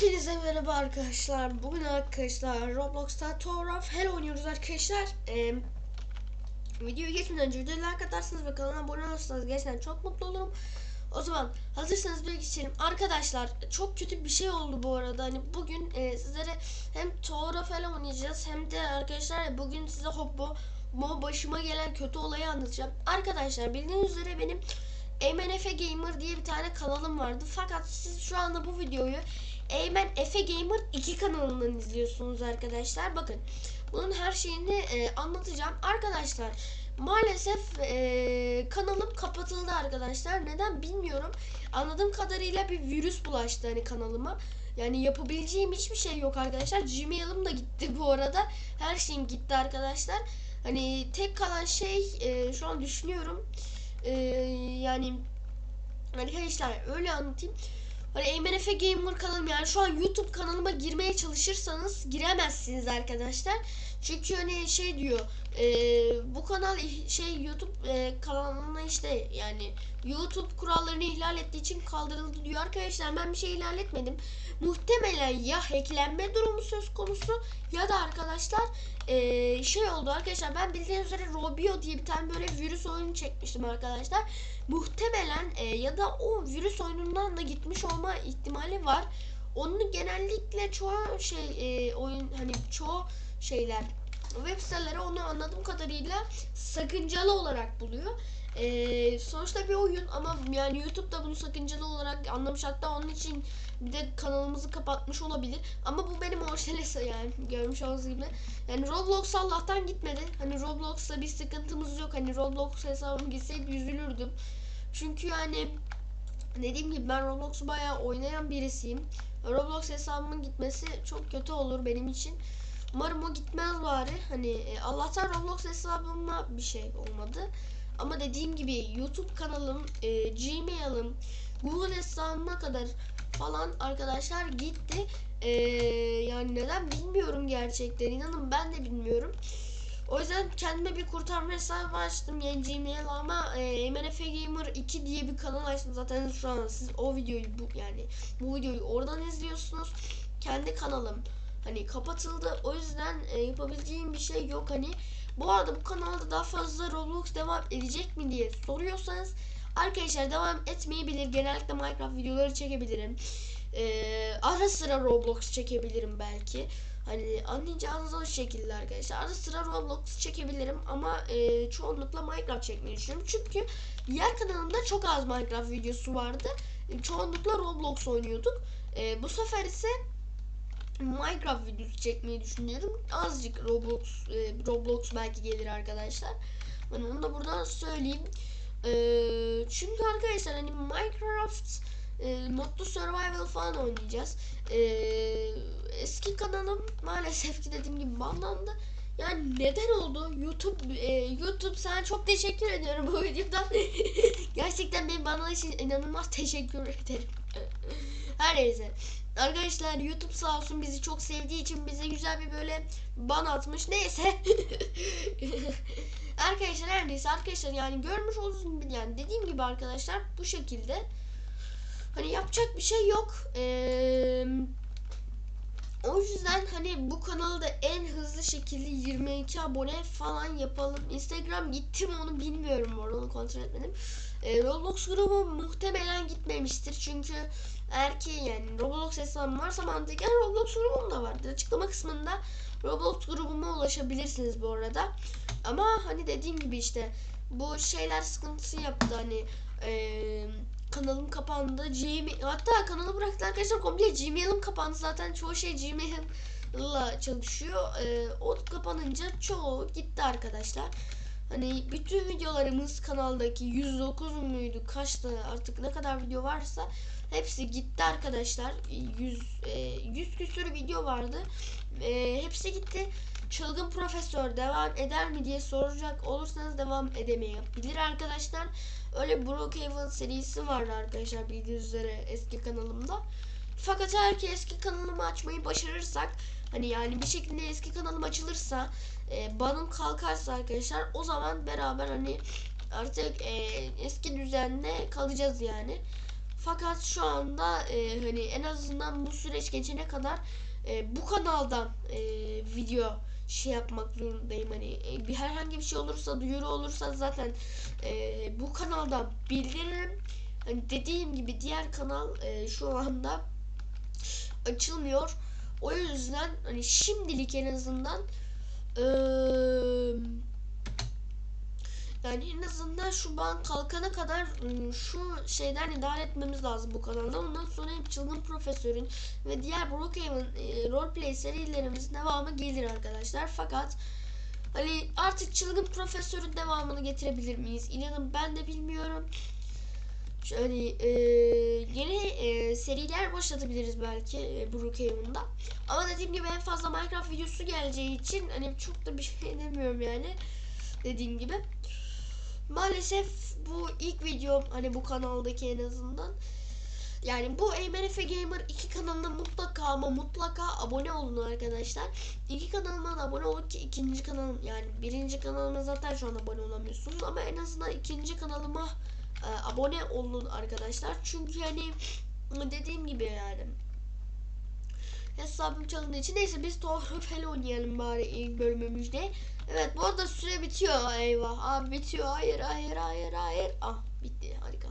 Hepinize merhaba arkadaşlar. Bugün arkadaşlar Roblox'ta Tower of Hell oynuyoruz arkadaşlar. Ee, videoyu geçmeden önce videoyu like atarsınız ve kanala abone olursanız gerçekten çok mutlu olurum. O zaman hazırsanız bir geçelim. Arkadaşlar çok kötü bir şey oldu bu arada. Hani bugün e, sizlere hem Tower of oynayacağız hem de arkadaşlar bugün size hoppo bu başıma gelen kötü olayı anlatacağım. Arkadaşlar bildiğiniz üzere benim Efe Gamer diye bir tane kanalım vardı. Fakat siz şu anda bu videoyu Eymen Efe Gamer 2 kanalından izliyorsunuz arkadaşlar. Bakın bunun her şeyini e, anlatacağım. Arkadaşlar maalesef e, kanalım kapatıldı arkadaşlar. Neden bilmiyorum. Anladığım kadarıyla bir virüs bulaştı hani kanalıma. Yani yapabileceğim hiçbir şey yok arkadaşlar. Gmail'ım da gitti bu arada. Her şeyim gitti arkadaşlar. Hani tek kalan şey e, şu an düşünüyorum. E, yani arkadaşlar öyle anlatayım. Hani Efe Gamer kanalım yani şu an YouTube kanalıma girmeye çalışırsanız giremezsiniz arkadaşlar. Çünkü hani şey diyor e, bu kanal şey YouTube e, kanalına işte yani YouTube kurallarını ihlal ettiği için kaldırıldı diyor arkadaşlar ben bir şey ihlal etmedim. Muhtemelen ya hacklenme durumu söz konusu ya da arkadaşlar e, şey oldu arkadaşlar ben bildiğiniz üzere Robio diye bir tane böyle virüs oyunu çekmiştim arkadaşlar. Muhtemelen e, ya da o virüs oyunundan da gitmiş olma ihtimali var. Onu genellikle çoğu şey e, oyun hani çoğu şeyler web siteleri onu anladığım kadarıyla sakıncalı olarak buluyor. E, sonuçta bir oyun ama yani YouTube da bunu sakıncalı olarak anlamış hatta onun için bir de kanalımızı kapatmış olabilir. Ama bu benim orijinal yani görmüş olduğunuz gibi. Yani Roblox Allah'tan gitmedi. Hani Roblox'la bir sıkıntımız yok. Hani Roblox hesabım gitseydi üzülürdüm. Çünkü yani dediğim gibi ben Roblox'u bayağı oynayan birisiyim. Roblox hesabımın gitmesi çok kötü olur benim için. Umarım o gitmez bari. Hani e, Allah'tan Roblox hesabıma bir şey olmadı. Ama dediğim gibi YouTube kanalım, e, Gmail'ım, Google hesabıma kadar falan arkadaşlar gitti. E, yani neden bilmiyorum gerçekten. İnanın ben de bilmiyorum. Yüzden kendime bir kurtarma hesabı açtım yani Gmail ama e, Efe Gamer 2 diye bir kanal açtım zaten şu an. Siz o videoyu bu yani bu videoyu oradan izliyorsunuz. Kendi kanalım hani kapatıldı. O yüzden e, yapabileceğim bir şey yok. Hani bu arada bu kanalda daha fazla Roblox devam edecek mi diye soruyorsanız arkadaşlar devam etmeyebilir. Genellikle Minecraft videoları çekebilirim. E, ara sıra Roblox çekebilirim belki Hani anlayacağınız o şekilde arkadaşlar. Ara sıra Roblox çekebilirim ama e, çoğunlukla Minecraft çekmeyi düşünüyorum. Çünkü diğer kanalımda çok az Minecraft videosu vardı. Çoğunlukla Roblox oynuyorduk. E, bu sefer ise Minecraft videosu çekmeyi düşünüyorum. Azıcık Roblox e, Roblox belki gelir arkadaşlar. Ben onu da buradan söyleyeyim. E, çünkü arkadaşlar hani Minecraft e, modlu survival falan oynayacağız. E, eski kanalım maalesef ki dediğim gibi banlandı. Yani neden oldu? YouTube e, YouTube sana çok teşekkür ediyorum bu videodan. Gerçekten benim bana için inanılmaz teşekkür ederim. Her neyse. Arkadaşlar YouTube sağ olsun bizi çok sevdiği için bize güzel bir böyle ban atmış. Neyse. arkadaşlar her neyse arkadaşlar yani görmüş olsun yani dediğim gibi arkadaşlar bu şekilde. Hani yapacak bir şey yok. Eee o yüzden hani bu kanalda en hızlı şekilde 22 abone falan yapalım. Instagram gitti mi onu bilmiyorum bu arada onu kontrol etmedim. Ee, Roblox grubu muhtemelen gitmemiştir çünkü eğer ki yani Roblox hesabım varsa mantıken Roblox grubum da vardır. Açıklama kısmında Roblox grubuma ulaşabilirsiniz bu arada. Ama hani dediğim gibi işte bu şeyler sıkıntısı yaptı hani eee kanalım kapandı. Gmail hatta kanalı bıraktı arkadaşlar komple Gmail'im kapandı zaten çoğu şey Gmail'la çalışıyor. Ee, o kapanınca çoğu gitti arkadaşlar. Hani bütün videolarımız kanaldaki 109 muydu kaçtı artık ne kadar video varsa hepsi gitti arkadaşlar. 100 e, 100 küsür video vardı. E, hepsi gitti. Çılgın Profesör devam eder mi diye soracak olursanız devam edemeyebilir arkadaşlar. Öyle Brookhaven serisi vardı arkadaşlar bildiğiniz üzere eski kanalımda. Fakat eğer ki eski kanalımı açmayı başarırsak hani yani bir şekilde eski kanalım açılırsa e, banım kalkarsa arkadaşlar o zaman beraber hani artık e, eski düzenle kalacağız yani. Fakat şu anda e, hani en azından bu süreç geçene kadar e, bu kanaldan e, video şey yapmak zorundayım hani e, bir herhangi bir şey olursa duyuru olursa zaten e, bu kanaldan bildiririm. Hani dediğim gibi diğer kanal e, şu anda açılmıyor. O yüzden hani şimdilik en azından eee yani en azından şu ban kalkana kadar ım, şu şeyden idare etmemiz lazım bu kanalda. Ondan sonra hep Çılgın Profesör'ün ve diğer Brookhaven e, roleplay serilerimizin devamı gelir arkadaşlar. Fakat hani artık Çılgın Profesör'ün devamını getirebilir miyiz? İnanın ben de bilmiyorum. Şöyle e, yeni e, seriler başlatabiliriz belki e, Brookhaven'da. Ama dediğim gibi en fazla Minecraft videosu geleceği için hani çok da bir şey demiyorum yani. Dediğim gibi. Maalesef bu ilk videom hani bu kanaldaki en azından. Yani bu MNF Gamer 2 kanalına mutlaka ama mutlaka abone olun arkadaşlar. İki kanalıma da abone olun ki ikinci kanalım yani birinci kanalıma zaten şu an abone olamıyorsunuz ama en azından ikinci kanalıma e, abone olun arkadaşlar. Çünkü yani dediğim gibi yani hesabım çalındığı için neyse biz Torfel oynayalım bari ilk bölümümüzde. Evet bu arada süre bitiyor eyvah. Abi bitiyor hayır hayır hayır hayır. Ah bitti harika.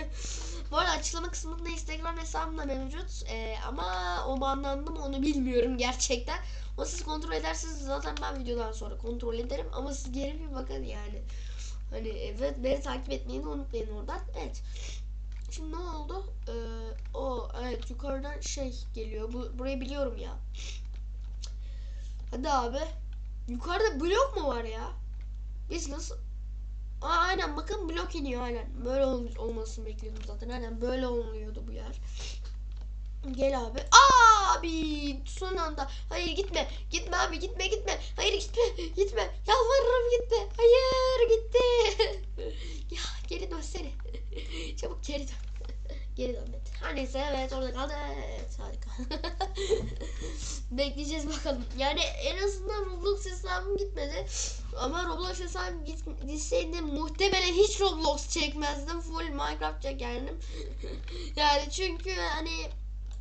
bu arada açıklama kısmında Instagram hesabım da mevcut. Ee, ama o banlandı mı onu bilmiyorum gerçekten. O siz kontrol edersiniz zaten ben videodan sonra kontrol ederim. Ama siz geri bir bakın yani. Hani evet beni takip etmeyi unutmayın oradan. Evet. Şimdi ne oldu? Ee, o evet yukarıdan şey geliyor. Bu burayı biliyorum ya. Hadi abi. Yukarıda blok mu var ya? Biz nasıl? Aa, aynen bakın blok iniyor aynen. Böyle ol- olmasını bekliyordum zaten. Aynen böyle oluyordu bu yer. Gel abi. Abi son anda. Hayır gitme. Gitme abi gitme gitme. Hayır gitme. Gitme. Yalvarırım gitme. Hayır gitti. ya geri dönsene. Çabuk geri dön. Geri dön. Evet. Her neyse evet orada kaldı. Evet harika. Bekleyeceğiz bakalım. Yani en azından Roblox hesabım gitmedi. Ama Roblox hesabım git- gitseydi muhtemelen hiç Roblox çekmezdim. Full Minecraft çekerdim. yani çünkü hani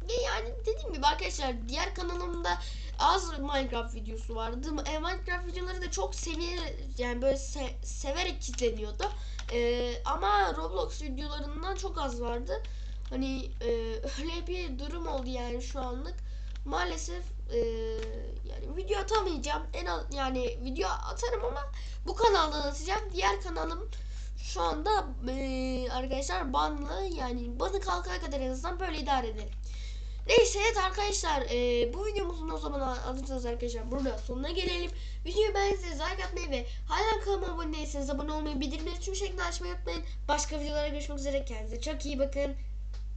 yani dediğim gibi arkadaşlar diğer kanalımda az Minecraft videosu vardı. E, Minecraft videoları da çok seviye yani böyle se- severek izleniyordu. E, ama Roblox videolarından çok az vardı. Hani e, öyle bir durum oldu yani şu anlık. Maalesef e, yani video atamayacağım. En az yani video atarım ama bu kanaldan atacağım. Diğer kanalım şu anda e, arkadaşlar banlı yani banı kalkana kadar en azından böyle idare edelim. Neyse evet arkadaşlar e, bu videomuzun o zaman alırsanız arkadaşlar burada sonuna gelelim. Videoyu beğendiyseniz like atmayı ve hala kanalıma abone değilseniz abone olmayı bildirimleri tüm şekilde açmayı unutmayın. Başka videolara görüşmek üzere kendinize çok iyi bakın.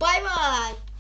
Bay bay.